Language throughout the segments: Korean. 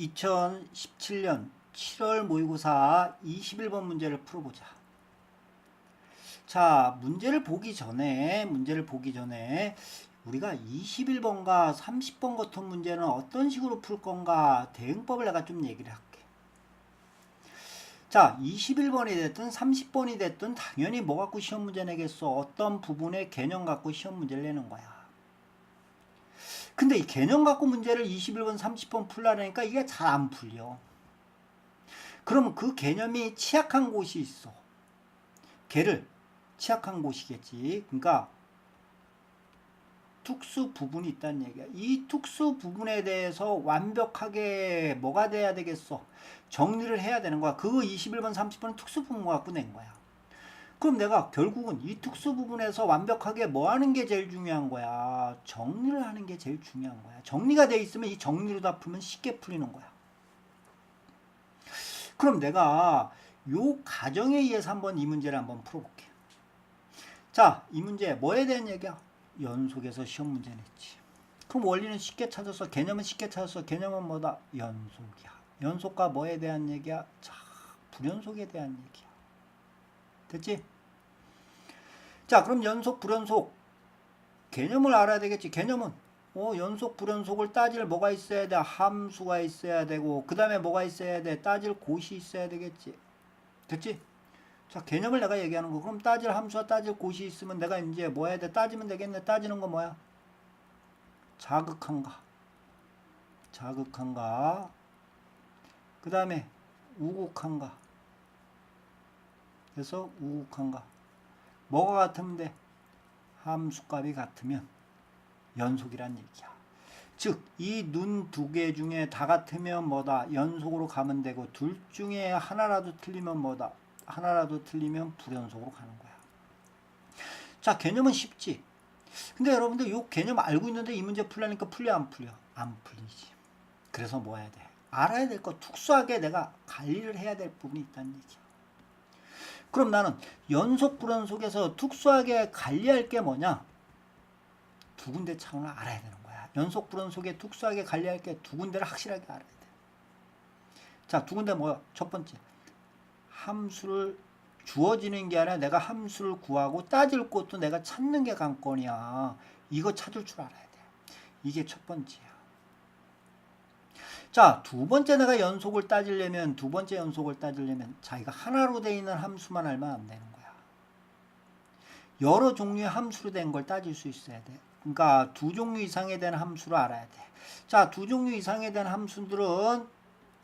2017년 7월 모의고사 21번 문제를 풀어보자. 자, 문제를 보기 전에, 문제를 보기 전에, 우리가 21번과 30번 같은 문제는 어떤 식으로 풀 건가, 대응법을 내가 좀 얘기를 할게. 자, 21번이 됐든 30번이 됐든 당연히 뭐 갖고 시험 문제 내겠어? 어떤 부분의 개념 갖고 시험 문제를 내는 거야. 근데 이 개념 갖고 문제를 21번, 30번 풀라니까 이게 잘 안 풀려. 그러면 그 개념이 취약한 곳이 있어. 걔를 취약한 곳이겠지. 그러니까 특수 부분이 있다는 얘기야. 이 특수 부분에 대해서 완벽하게 뭐가 돼야 되겠어? 정리를 해야 되는 거야. 그거 21번, 30번은 특수 부분 갖고 낸 거야. 그럼 내가 결국은 이 특수 부분에서 완벽하게 뭐 하는 게 제일 중요한 거야? 정리를 하는 게 제일 중요한 거야. 정리가 돼 있으면 이 정리로 다 풀면 쉽게 풀리는 거야. 그럼 내가 요 가정에 의해서 한번 이 문제를 한번 풀어볼게. 자, 이 문제 뭐에 대한 얘기야? 연속에서 시험 문제 냈지. 그럼 원리는 쉽게 찾았어. 개념은 쉽게 찾았어. 개념은 뭐다? 연속이야. 연속과 뭐에 대한 얘기야? 자, 불연속에 대한 얘기야. 됐지? 자, 그럼 연속, 불연속. 개념을 알아야 되겠지. 개념은 어, 연속, 불연속을 따질 뭐가 있어야 돼? 함수가 있어야 되고, 그 다음에 뭐가 있어야 돼? 따질 곳이 있어야 되겠지. 됐지? 자, 개념을 내가 얘기하는 거. 그럼 따질 함수와 따질 곳이 있으면 내가 이제 뭐 해야 돼? 따지면 되겠네. 따지는 거 뭐야? 자극한가? 자극한가? 그 다음에 우극한가? 그래서 우극한가? 뭐가 같으면 돼? 함수값이 같으면 연속이란 얘기야. 즉, 이 눈 두 개 중에 다 같으면 뭐다? 연속으로 가면 되고, 둘 중에 하나라도 틀리면 뭐다? 하나라도 틀리면 불연속으로 가는 거야. 자, 개념은 쉽지. 근데 여러분들 이 개념 알고 있는데 이 문제 풀려니까 풀려 안 풀려? 안 풀리지. 그래서 뭐 해야 돼? 알아야 될 거 특수하게 내가 관리를 해야 될 부분이 있다는 얘기야. 그럼 나는 연속 불연속에서 특수하게 관리할 게 뭐냐? 두 군데 차원을 알아야 되는 거야. 연속 불연속에 특수하게 관리할 게 두 군데를 확실하게 알아야 돼. 자, 두 군데 뭐야? 첫 번째. 함수를 주어지는 게 아니라 내가 함수를 구하고 따질 것도 내가 찾는 게 관건이야. 이거 찾을 줄 알아야 돼. 이게 첫 번째야. 자, 두 번째 내가 연속을 따지려면, 두 번째 연속을 따지려면, 자기가 하나로 되어 있는 함수만 알면 안 되는 거야. 여러 종류의 함수로 된 걸 따질 수 있어야 돼. 그러니까 두 종류 이상에 대한 함수를 알아야 돼. 자, 두 종류 이상에 대한 함수들은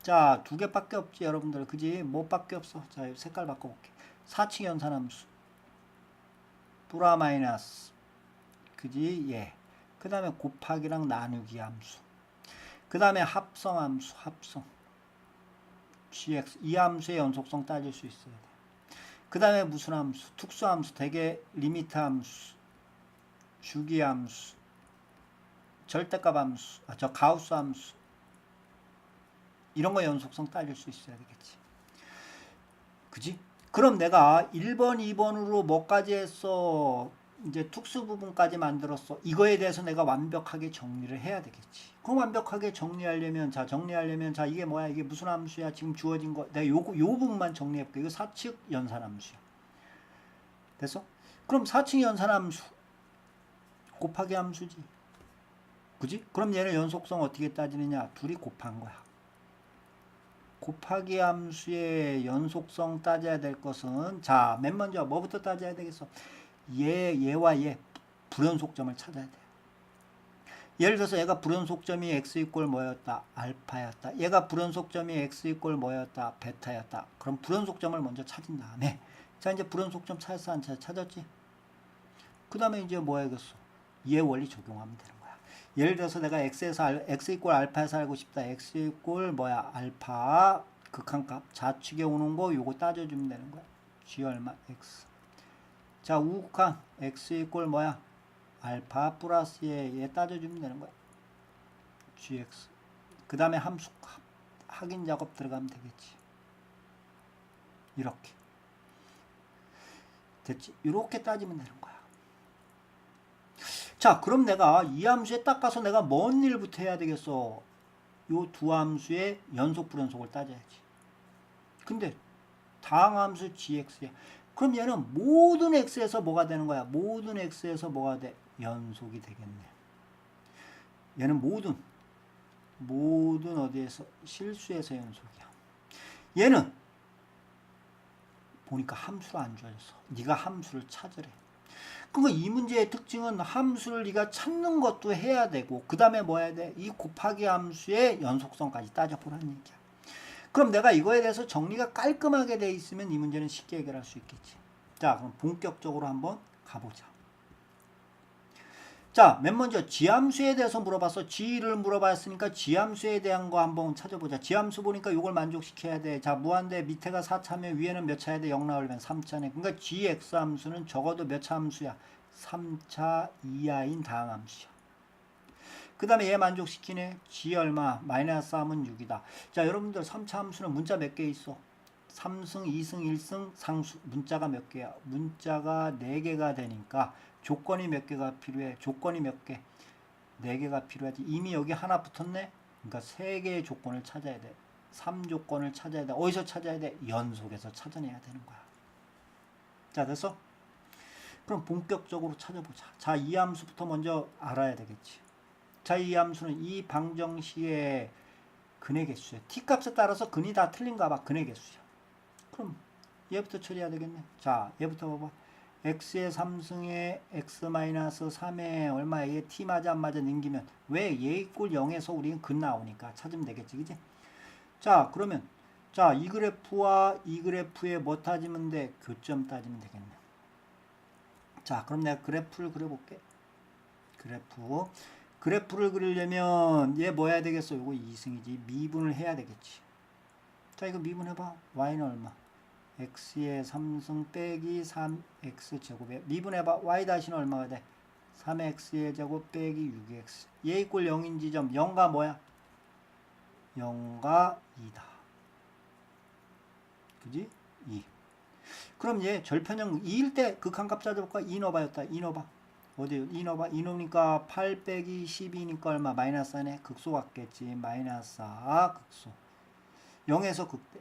자, 두 개밖에 없지, 여러분들. 그지? 뭐밖에 없어. 자, 색깔 바꿔 볼게. 사칙 연산 함수. 플라 마이너스. 그지? 예. 그 다음에 곱하기랑 나누기 함수. 그 다음에 합성 함수, 합성. gx. 이 함수의 연속성 따질 수 있어야 돼. 그 다음에 무슨 함수? 특수 함수, 대개 리미트 함수, 주기 함수, 절대값 함수, 아, 저 가우스 함수. 이런 거 연속성 따질 수 있어야 되겠지. 그지? 그럼 내가 1번, 2번으로 뭐까지 했어? 이제 특수 부분까지 만들었어. 이거에 대해서 내가 완벽하게 정리를 해야 되겠지. 그럼 완벽하게 정리하려면, 자, 정리하려면, 자, 이게 뭐야? 이게 무슨 함수야? 지금 주어진 거. 내가 요거, 요 부분만 정리해볼게. 이거 사측 연산함수야. 됐어? 그럼 사측 연산함수. 곱하기 함수지. 그지? 그럼 얘는 연속성 어떻게 따지느냐? 둘이 곱한 거야. 곱하기 함수의 연속성 따져야 될 것은 자, 맨 먼저 뭐부터 따져야 되겠어? 얘, 얘와 얘 불연속점을 찾아야 돼. 예를 들어서 얘가 불연속점이 x 이꼴 뭐였다? 알파였다. 얘가 불연속점이 x 이꼴 뭐였다? 베타였다. 그럼 불연속점을 먼저 찾은 다음에 자, 이제 불연속점 찾았어? 안 찾았, 찾았지? 그 다음에 이제 뭐 해야겠어? 얘 원리 적용하면 되는 거야. 예를 들어서 내가 x에서 알, x 이꼴 알파에서 알고 싶다. x 이꼴 뭐야? 알파 극한값 좌측에 오는 거 요거 따져주면 되는 거야. g 얼마? x. 자 우극한 x 이꼴 뭐야? 알파 플러스 얘, 얘 따져주면 되는 거야. gx. 그 다음에 함수 확인 작업 들어가면 되겠지. 이렇게. 됐지? 이렇게 따지면 되는 거야. 자, 그럼 내가 이 함수에 딱 가서 내가 뭔 일부터 해야 되겠어? 요 두 함수의 연속 불연속을 따져야지. 근데 다항 함수 gx야. 그럼 얘는 모든 x에서 뭐가 되는 거야? 모든 x에서 뭐가 돼? 연속이 되겠네. 얘는 모든 모든 어디에서 실수에서 연속이야. 얘는 보니까 함수를 안 줘서 네가 함수를 찾으래. 그러니까 이 문제의 특징은 함수를 네가 찾는 것도 해야 되고 그 다음에 뭐 해야 돼? 이 곱하기 함수의 연속성까지 따져보라는 얘기야. 그럼 내가 이거에 대해서 정리가 깔끔하게 돼 있으면 이 문제는 쉽게 해결할 수 있겠지. 자, 그럼 본격적으로 한번 가보자. 자, 맨 먼저 지함수에 대해서 물어봤어. 지를 물어봤으니까 지함수에 대한 거 한번 찾아보자. 지함수 보니까 이걸 만족시켜야 돼. 자, 무한대 밑에가 4차면 위에는 몇 차야 돼? 0 나오려면 3차네. 그러니까 gx 함수는 적어도 몇 차 함수야? 3차 이하인 다항 함수야. 그 다음에 얘 만족시키네. g 얼마? 마이너스 3은 6이다. 자, 여러분들 3차 함수는 문자 몇 개 있어? 3승, 2승, 1승 상수 문자가 몇 개야? 문자가 4개가 되니까 조건이 몇 개가 필요해? 조건이 몇 개? 4개가 필요하지. 이미 여기 하나 붙었네? 그러니까 3개의 조건을 찾아야 돼. 3조건을 찾아야 돼. 어디서 찾아야 돼? 연속에서 찾아내야 되는 거야. 자, 됐어? 그럼 본격적으로 찾아보자. 자, 이 함수부터 먼저 알아야 되겠지. 자, 이 함수는 이 방정식의 근의 개수야. t 값에 따라서 근이 다 틀린가 봐. 근의 개수야. 그럼 얘부터 처리해야 되겠네. 자, 얘부터 봐봐. x의 3승에 x-3에 얼마에 t 맞아 안 맞아 넘기면 왜얘 이꼴 0에서 우리는 근 나오니까 찾으면 되겠지. 그지? 자, 그러면 자, 이 그래프와 이 그래프에 뭐 따지면 돼? 교점 따지면 되겠네. 자, 그럼 내가 그래프를 그려볼게. 그래프. 그래프를 그리려면 얘 뭐 해야 되겠어? 이거 2승이지. 미분을 해야 되겠지. 자, 이거 미분해봐. y는 얼마? x의 3승 빼기 3x 제곱에 미분해봐. y 다시는 얼마가 돼? 3x의 제곱 빼기 6x. 얘 이꼴 0인 지점 0과 뭐야? 0과 2다. 그지? 2. 그럼 얘 절편형 2일 때 극한값 찾아볼까? 2 넣어봐였다. 2 넣어봐. 어디 2 넣어봐. 2 넣으니까 8 빼기 12니까 얼마? 마이너스 4네. 극소 같겠지. 마이너스 4 극소. 0에서 극대.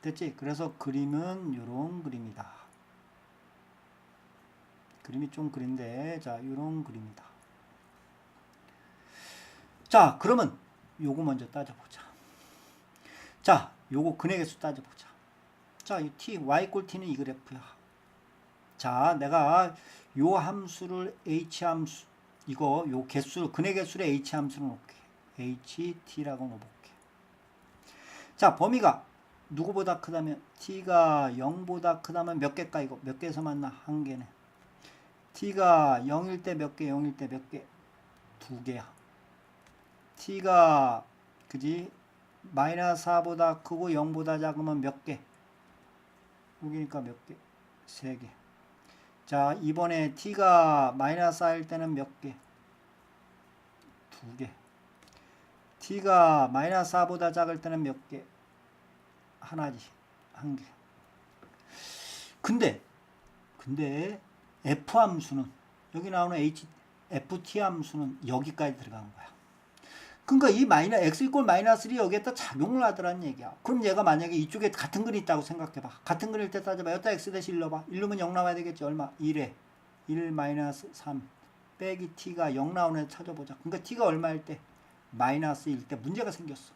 됐지? 그래서 그림은 요런 그림이다. 그림이 좀 그린데 자 요런 그림이다. 자 그러면 요거 먼저 따져보자. 자 요거 근의 개수 따져보자. 자, 이 t, y 꼴 t는 이 그래프야. 자, 내가 요 함수를 h 함수, 이거 요 개수, 근의 개수를 h 함수로 놓을게. h, t라고 놓을게. 자, 범위가 누구보다 크다면 t가 0보다 크다면 몇 개일까 이거? 몇 개에서 만나? 한 개네. t가 0일 때 몇 개, 0일 때 몇 개? 두 개야. t가 그지? 마이너스 4보다 크고 0보다 작으면 몇 개? 여기니까 몇 개? 세 개. 자, 이번에 t가 마이너스 4일 때는 몇 개? 두 개. t가 마이너스 4보다 작을 때는 몇 개? 하나지. 한 개. 근데 근데 f 함수는 여기 나오는 h ft 함수는 여기까지 들어간 거야. 그러니까 이 마이너 x 이꼴 마이너스 1이 여기에다 작용을 하더라는 얘기야. 그럼 얘가 만약에 이쪽에 같은 근이 있다고 생각해봐. 같은 근일 때 따져봐. 여기다 x 대신 1 넣어봐. 1 넣으면 0 나와야 되겠지. 얼마? 1에 1 마이너스 3 빼기 t가 0 나오는 애 찾아보자. 그러니까 t가 얼마일 때? 마이너스 1때 문제가 생겼어.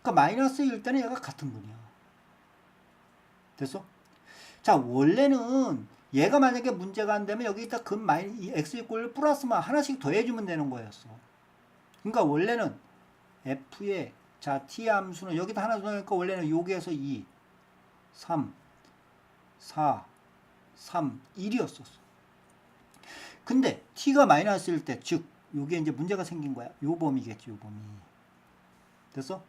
그러니까 마이너스 1 때는 얘가 같은 근이야. 됐어? 자 원래는 얘가 만약에 문제가 안 되면 여기다 근 마이 이 x 이꼴 플러스만 하나씩 더해주면 되는 거였어. 그러니까 원래는 f의 자 t 함수는 여기다 하나 넣으니까 원래는 여기에서 2, 3, 4, 3, 1이었었어. 근데 t가 마이너스일 때, 즉 요게 이제 문제가 생긴 거야. 요 범위겠지, 요 범위. 됐어?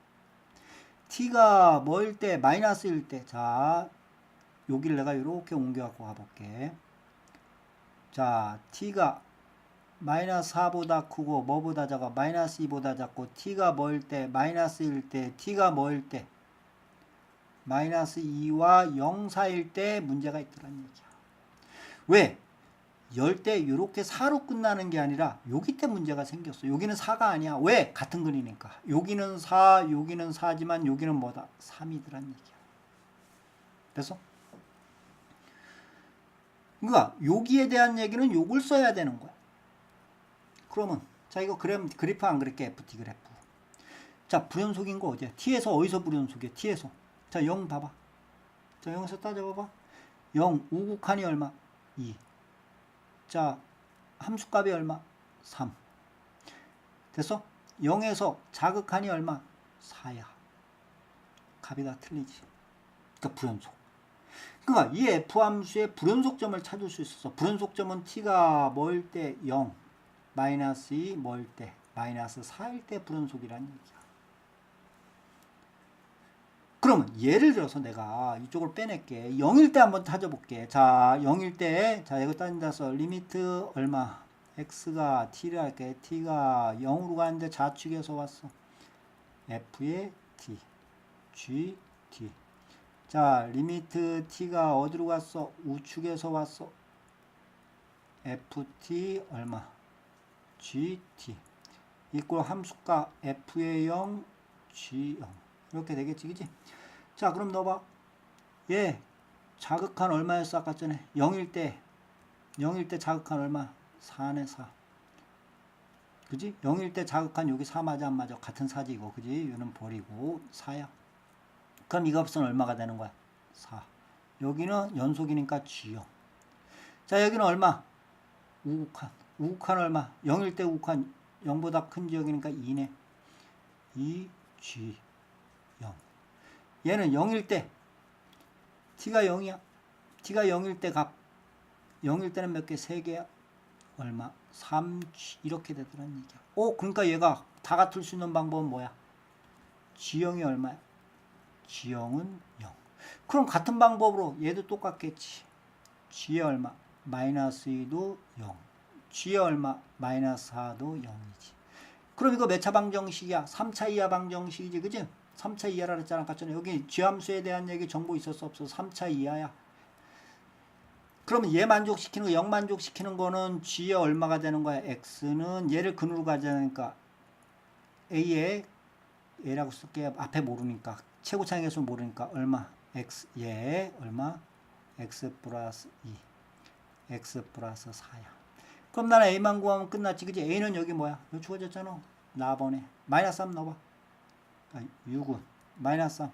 t가 뭐일 때, 마이너스일 때, 자 여기를 내가 이렇게 옮겨 갖고 가볼게. 자, t가 마이너스 4보다 크고 뭐보다 작아? 마이너스 2보다 작고 t가 뭐일 때? 마이너스 1일 때 t가 뭐일 때? 마이너스 2와 0 사이일 때 문제가 있더란 얘기야. 왜? 열 때 이렇게 4로 끝나는 게 아니라 여기 때 문제가 생겼어. 여기는 4가 아니야. 왜? 같은 글이니까. 여기는 4, 여기는 4지만 여기는 뭐다? 3이더란 얘기야. 됐어? 그러니까 여기에 대한 얘기는 요걸 써야 되는 거야. 그러면 자 이거 그램 그래프 안 그릴게 FT 그래프. 자 불연속인 거 어디야? T에서 어디서 불연속이야? T에서. 자 0 봐봐. 자 0에서 따져봐봐. 0 우극한이 얼마? 2. 자 함수값이 얼마? 3. 됐어? 0에서 자극한이 얼마? 4야. 값이 다 틀리지. 그러니까 불연속. 그러니까 이 f 함수의 불연속점을 찾을 수 있어서 불연속점은 t가 뭐일 때 0, 마이너스 2 뭐일 때 마이너스 4일 때 불연속이라는 얘기야. 그러면 예를 들어서 내가 이쪽을 빼낼게. 0일 때 한번 찾아볼게. 자, 0일 때, 자, 이거 따진다서 리미트 얼마? x가 t를 할게. t가 0으로 가는데 좌측에서 왔어. f의 t, g, t. 자, 리미트 t가 어디로 갔어? 우측에서 왔어. ft 얼마? Gt 이꼴 함수가 f의 0, g 0 이렇게 되겠지, 그지? 자, 그럼 넣어봐. 얘 자극한 얼마였어? 아까 전에 0일 때 0일 때 자극한 얼마? 4네 4. 그지? 0일 때 자극한 여기 4 맞아 안 맞아? 같은 4지 이거, 그지? 얘는 버리고 4야. 그럼 이 값은 얼마가 되는 거야? 4. 여기는 연속이니까 G요. 자, 여기는 얼마? 우극한. 우극한 얼마? 0일 때 우극한 0보다 큰 지역이니까 2네. 2, G, 0. 얘는 0일 때 T가 0이야. T가 0일 때 값. 0일 때는 몇 개? 3개야. 얼마? 3G 이렇게 되더란 얘기야. 오, 그러니까 얘가 다 같을 수 있는 방법은 뭐야? G형이 얼마야? G형은 0. 그럼 같은 방법으로 얘도 똑같겠지. G의 얼마? 마이너스 2도 0. G의 얼마? 마이너스 4도 0이지. 그럼 이거 몇 차 방정식이야? 3차 이하 방정식이지, 그지? 3차 이하라 그랬잖아. 아까 전에 여기 G함수에 대한 얘기 정보 있었어 없어? 3차 이하야. 그러면 얘 만족시키는 거, 0 만족시키는 거는 G의 얼마가 되는 거야? X는 얘를 근으로 가자니까 A에 A라고 쓸게 앞에 모르니까 최고차항에서 모르니까 얼마? X 얘 얼마? X 플러스 2 X 플러스 4야. 그럼 나는 A만 구하면 끝났지 그지? A는 여기 뭐야? 여기 주어졌잖아. 나번에 마이너스 3 넣어봐. 아, 6은 마이너스 3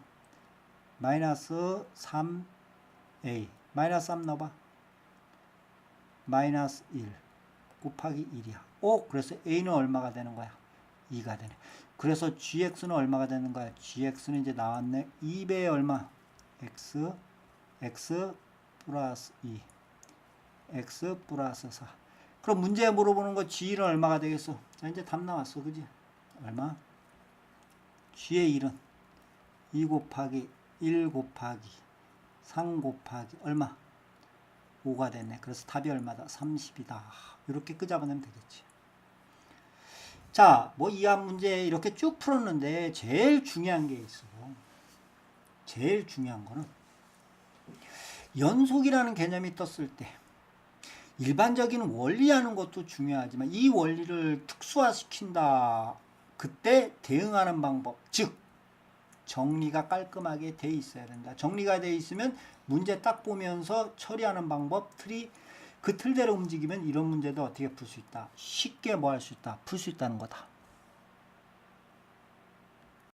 마이너스 3A 마이너스 3 넣어봐. 마이너스 1 곱하기 1이야. 오, 그래서 A는 얼마가 되는 거야? 2가 되네. 그래서 GX는 얼마가 되는 거야? GX는 이제 나왔네. 2배의 얼마? X, X 플러스 2, X 플러스 4. 그럼 문제에 물어보는 거 G는 얼마가 되겠어? 자, 이제 답 나왔어. 그지? 얼마? G의 1은 2 곱하기 1 곱하기 3 곱하기 얼마? 5가 됐네. 그래서 답이 얼마다? 30이다. 이렇게 끄잡아내면 되겠지. 자, 뭐 이한 문제 이렇게 쭉 풀었는데 제일 중요한 게 있어. 제일 중요한 거는 연속이라는 개념이 떴을 때 일반적인 원리하는 것도 중요하지만 이 원리를 특수화시킨다. 그때 대응하는 방법, 즉 정리가 깔끔하게 돼 있어야 된다. 정리가 돼 있으면 문제 딱 보면서 처리하는 방법, 틀이 그 틀대로 움직이면 이런 문제도 어떻게 풀 수 있다. 쉽게 뭐 할 수 있다. 풀 수 있다는 거다.